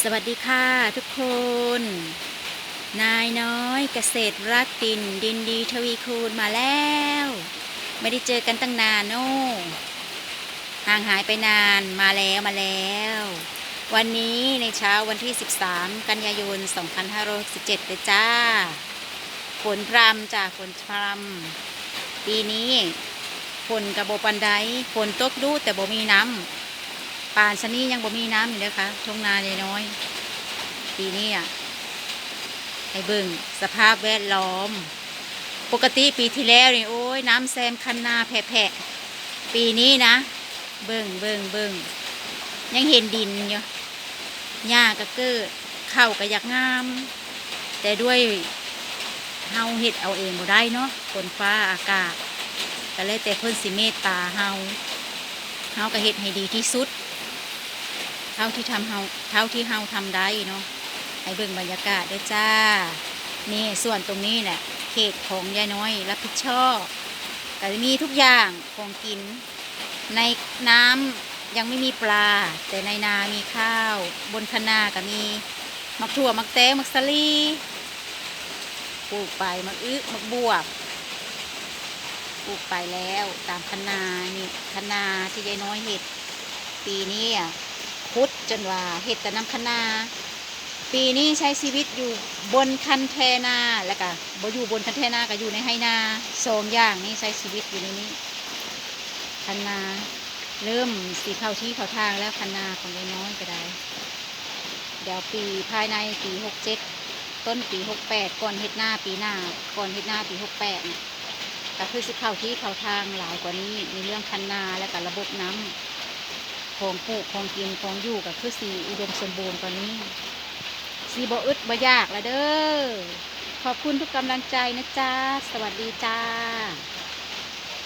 สวัสดีค่ะทุกคน นายน้อยเกษตรรักตินดินดีทวีคูณมาแล้ว ไม่ได้เจอกันตั้งนานโน่ห่างหายไปนานมาแล้วมาแล้ว วันนี้ในเช้าวันที่ 13 กันยายน 2567เลยจ้าฝนพรำจ้าฝนพรำปีนี้ฝนกระโบปันไดฝนตกดูแต่บ่มีน้ำ ป่านชนี้ยังบ่มีน้ำอยู่เลยค่ะทงนาใหญ่น้อย ปีนี้อะให้เบิ่งสภาพแวดล้อม ปกติปีที่แล้วนี่โอ้ยน้ำแซมคันนาแผะๆปีนี้นะ เบิ่งเบิ่งเบิ่งยังเห็นดินอยู่หญ้าก็เกิดเข้าวก็อยากงาม แต่ด้วยเฮาเฮ็ดเอาเองบ่ได้เนาะฝนฟ้าอากาศก็เลยแต่เพิ่นสิเมตตาเฮาเฮาก็เฮ็ดให้ดีที่สุด ท่าที่ทำเฮาเท่าที่เฮาทำได้เนาะให้เบิ่งบรรยากาศด้วยจ้า นี่ส่วนตรงนี้เนี่ยเขตของยายน้อยรับผิดชอบก็จะมีทุกอย่างของกิน ในน้ำยังไม่มีปลา แต่ในนามีข้าว บนคนาก็มีมักถั่วมักแตงมักสลีปลูกไปมักอึมักบวบปลูกไปแล้วตามคนานี่คนาที่ยายน้อยเห็ดปีนี้อะ พุดจนว่าเห็ดแต่น้ำคะนา ปีนี้ใช้ชีวิตอยู่บนคันเทนาแล้วก็บ่อยู่บนคันเทนาก็อยู่ในไฮนาสองอย่างนี้ใช้ชีวิตอยู่ในนี้คันนาเริ่มสีเข้าที่เข้าทางแล้วคันนาของยายน้อยก็ได้ เดี๋ยวปีภายในปีหกเจ็ดต้นปีหกแปดก่อนเฮ็ดหน้าปีหน้าก่อนเฮ็ดหน้าปีหกแปดเนี่ยก็คือสิเข้าที่เข้าทางหลายกว่านี้ในเรื่องคันนาและก็ระบบน้ำ ของปลูกของกินของอยู่กับคือสีอุดมสมบูรณ์กว่านี้สีบอึดบ่ยากละเด้อขอบคุณทุกกำลังใจนะจ๊ะ สวัสดีจ้า